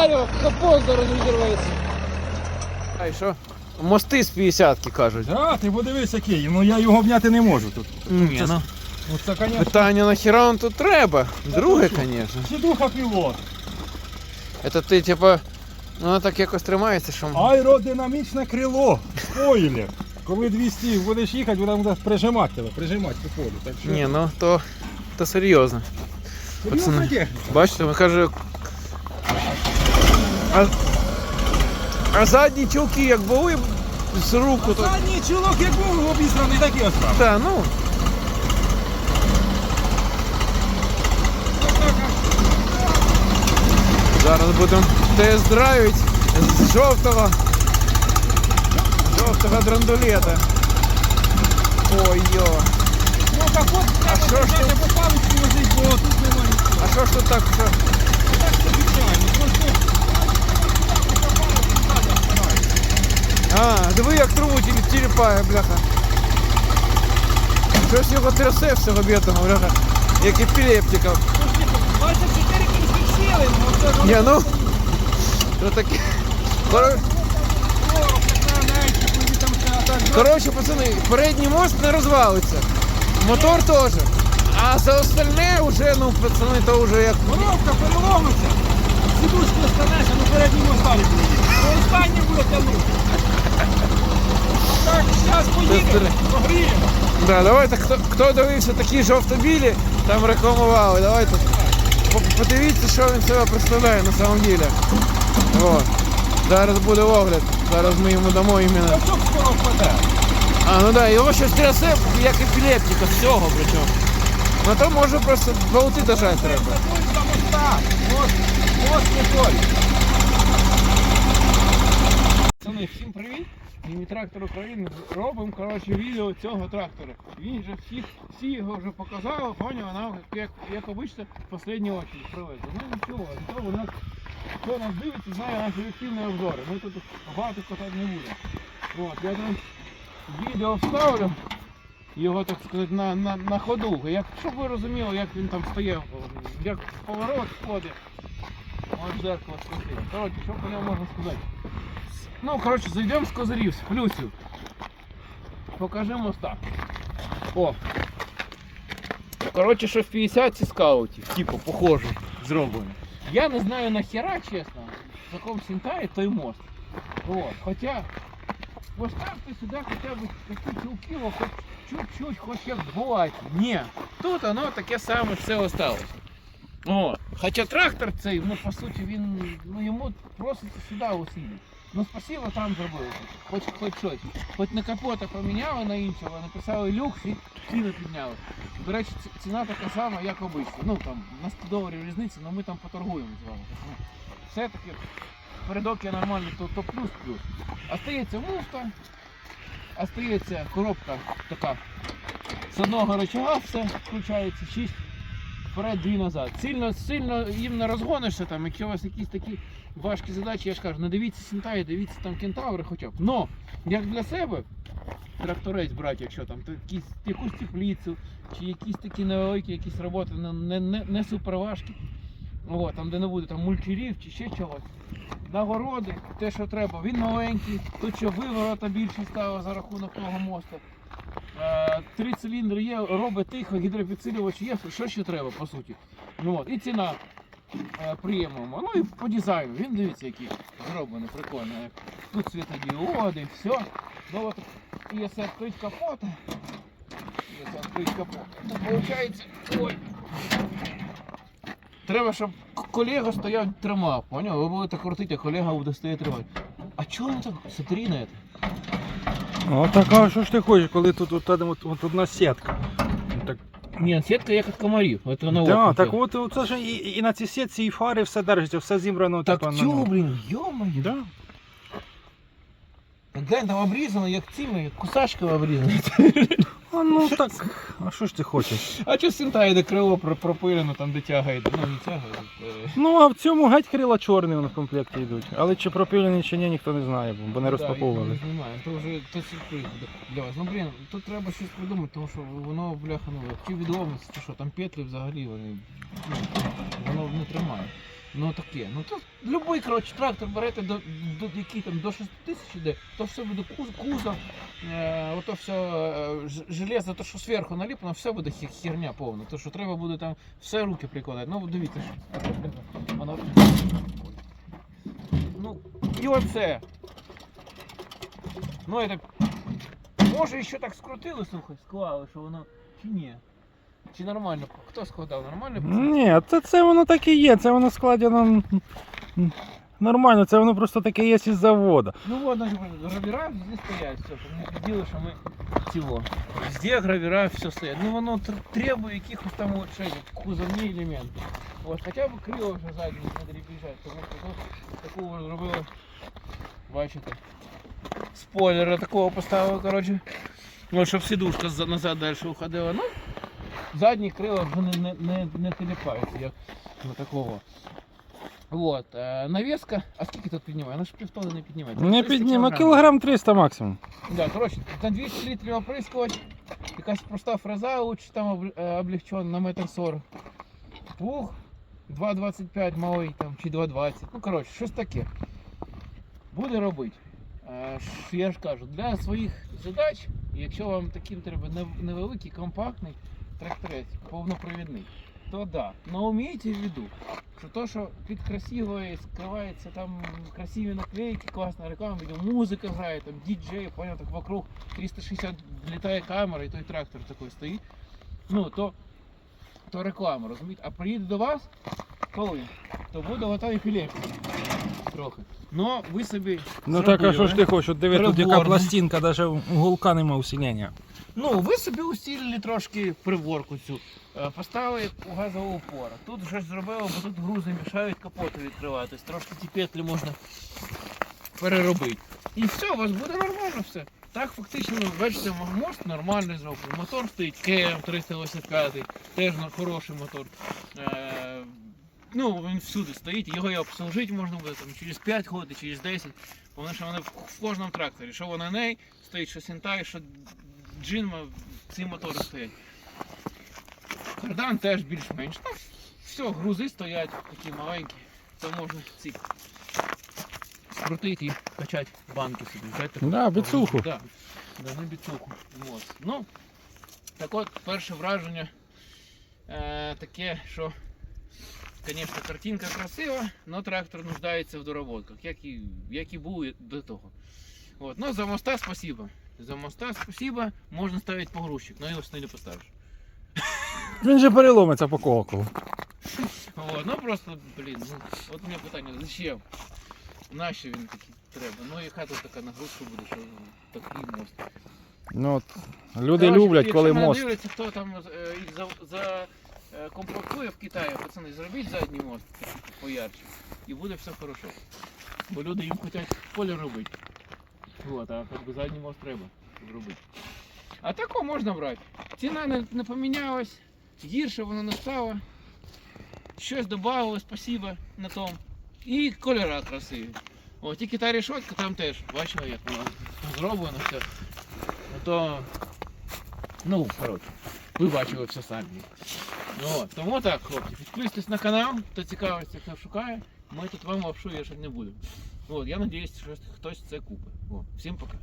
Реально, капот зараз розірветься. А і що? Мости з 50-ки кажуть. А, ти подивись, який. Ну я його обняти не можу тут. Ні, ну. Оце, конечно, Питання нахіра він тут треба? Друге, звісно. сідуха пілот. Це ти, типа, воно так якось тримається, що. Аеродинамічне крило. Спойлер. Коли 200 будеш їхати, вона буде прижимати тебе, прижимати по полю. Так що Ні, ну то, то серйозно. серйозна пацани. техніка. Бачите, він каже. А, а задні чулки як були з руку, то. Задній чулок як був обісраний, так і остав. Та, ну. Зараз будемо тест-драйвити з жовтого. Жовтого драндулета. Ой-йо. Ну капот А що ж тут? бо тут немає. А що ж тут так? Що? Так це звичайно. Просто А, диви як трубу тіліпає, бляха. Щось його трясе всього бідного, бляха. Як епілептика. 24 кінських сили, ну це Ні, ну. Що таке? Коротше, пацани, передній мост не розвалиться. Мотор теж. А за остальне вже, ну, пацани, то вже як. Коробка переломиться. Сідушки останеться, ну передній мосталі буде. Ну останній буде тягнути. Так, зараз поїдемо, прогріємо. Да, давайте, хто, хто дивився такі жовто-білі, там рекламували. Давайте по- подивіться, що він себе представляє на самом деле. От. Зараз буде огляд. Зараз ми йому дамо іменно. А, ну да, його щось трясе, як епілептика, всього причому. Ну то може просто болти дожати треба. Там. Всім привіт! Міні трактор України. Робимо коротше відео цього трактора. Він же всіх, всі його вже показали, поняв, нам як, як обично в останній очі привезли. Ну нічого, нічого у нас хто нас дивиться, знає наші активні обзори. Ми тут багато катати не будемо. От, я там відео вставлю. Його, так сказати, на, на, на ходу. Як, щоб ви розуміли, як він там стає, як поворот входить. От зеркало світило. Коротше, що по ньому можна сказати? Ну, коротше, зайдемо з козирів, з плюсів. Покажи моста. О. Коротше, що в 50 ці скаутів, типу, похоже, зроблено. Я не знаю нахера, чесно, в якому сінтаї той мост. От. Хоча поставте сюди хоча б такі чулки, о, хоч чуть-чуть, хоч як бувати. Ні. Тут воно таке саме все осталось. О, хоча трактор цей, ну по суті, він ну йому проситься сюди усилити. Ну спасибо там зробили. Хоч хоч щось. Хоч на капота поміняли на іншого, написали люкс і ціну підняли. До речі, ціна така сама, як обично. Ну там на 100 доларів різниця, але ми там поторгуємо з вами. Все-таки передок є нормальний, то, то плюс-плюс. Остається муфта, остається коробка така. З одного рычага все включається, 6 вперед, дві назад. Сильно, сильно їм не розгонишся, там, якщо у вас якісь такі важкі задачі, я ж кажу, не дивіться Сінтаї, дивіться там кентаври хоча б. Но, як для себе, тракторець брати, якщо там то якісь, якусь теплицю, чи якісь такі невеликі якісь роботи, не, не, не, не суперважкі. О, там де не буде там мульчерів чи ще чогось. Нагороди, те, що треба, він маленький, тут що виворота більше стало за рахунок того мосту. Е, Три циліндри є, робить тихо, гідропідсилювач є, що ще треба, по суті. Ну, от, і ціна е, приємна. Ну і по дизайну. Він дивіться, який зроблений, прикольно. Тут світодіоди, все. Ну от якщо відкрити капот, якщо відкрити капот, то виходить, ой. Треба, щоб колега стояв тримав, поняв? Ви будете крутити, а колега буде стояти тримати. А чого він так смотри? Ну так, а що ж ти хочеш, коли тут от, от, от одна сітка? Так, Ні, сітка як від комарів. Це на да, так от от це ж і, і на цій сітці, і фари все держиться, все зібрано. Так типа, на чого, нього. блін, йомаю. Да. Глянь, там обрізано, як цими, як кусачками обрізано. А ну так, а що ж ти хочеш? А чого синтає, де крило про- пропилено, там де тягає, ну не тягає. е, Ну а в цьому геть крила чорні в комплекті йдуть. Але чи пропилені, чи ні, ніхто не знає, бо- бо не да, розпаковували. їх не то вже то сюрприз буде для вас. Ну блін, тут треба щось придумати, тому що воно, бляха, ну, чи відломиться, чи що, там петлі взагалі вони, ну, воно не тримає. Ну таке. Ну то любий коротше, трактор берете до, до який там до 6 тисяч іде, то все буде куз, кузов, е, ото все е, железо, то що зверху наліплено, все буде херня повна. То що треба буде там все руки прикладати. Ну дивіться, воно. Ну, і оце. Ну это. Може ще так скрутили, слухай, склали, що воно. Чи ні? Чи нормально? Хто складав? Нормально? Ні, це, це воно так і є, це воно складено м, нормально, це воно просто таке є із заводу. Ну вот, значит, гравера везде стоять, все, щоб не підділи, що ми цього. Везде гравера все стоять. Ну воно тр- требує якихось там улучшень, кузовні елементи. От, хоча б крило вже задні не дрібіжать, тому що тут такого зробили, бачите, спойлера такого поставили, коротше. От, щоб сідушка за- назад далі уходила. Ну, задні крила вже не, не, не, не теліпаються, як на такого. Вот, е, навеска, а скільки тут піднімає? Вона ж півтони не піднімає. Не 300 підніме, кілограмів. кілограм 300 максимум. Да, коротше, на 200 літрів оприскувач, якась проста фреза, лучше там е, облегчен на метр 40. Плуг 2,25 малий там, чи 2,20. Ну, коротше, щось таке. Буде робити. Е, Я ж кажу, для своїх задач, якщо вам таким треба невеликий, компактний тракторець, повнопровідний, то да. Но умійте в виду, що то, що під красивою скривається там красиві наклейки, класна реклама, відео, музика грає, там діджей, поняв, так вокруг 360 влітає камера і той трактор такий стоїть. Ну, то, то реклама, розумієте? А приїде до вас, коли? То буде ота епілепсія. Трохи. Ну, ви собі. Ну так, а що ж ти хочеш? От Диви, тут яка пластинка, навіть уголка нема усилення. Ну, ви собі усилили трошки приборку цю. Е, Поставили у газову опору. Тут щось зробили, бо тут грузи мішають капоту відкриватись. Трошки ті петлі можна переробити. І все, у вас буде нормально все. Так, фактично, бачите, мост нормальний зроблений. Мотор стоїть КМ 385, теж на хороший мотор. Е, ну, він всюди стоїть, його і обслужити можна буде там, через 5 років, через 10. Тому що вони в кожному тракторі, що вона ней стоїть, що Сінтай, що Джинма, ці мотори стоять. Кардан теж більш-менш. Ну, все, грузи стоять такі маленькі, то можна ці скрутити і качати банки собі. Таку- Да, біцуху. Да, да, на біцуху. От. Ну, так от, перше враження е, таке, що, звісно, картинка красива, але трактор нуждається в доработках, як і, як і був до того. От. Ну, за моста спасибо. За моста спасибо, можна ставити погрузчик, але його сюди не поставиш. Він же переломиться по колоколу. От. Ну просто, блін, ну, от у мене питання, зачем? Нащо він такий треба? Ну і хата така нагрузка буде, що ну, такий мост. Ну, от, люди Коротше, люблять, якщо коли мене мост. дивляться, хто там е, їх за, за е, комплектує в Китаї, пацани, зробіть задній мост такий поярче. І буде все хорошо. Бо люди їм хочуть поле робити. Вот, а как бы задній мост треба зробити. А тако можна брати. Ціна не, не помінялась, гірше воно не стало. Щось додавали, спасибо на тому. І кольора красиві. О, тільки та решетка там теж, бачила, як воно зроблено все. Ну то. Ну, коротше, ви бачили все самі. Ну, тому так, хлопці, підписуйтесь на канал, хто цікавиться, хто шукає. Ми тут вам лапшу вішати не будемо. От, я надеюсь, що хтось це купить. О, всім пока.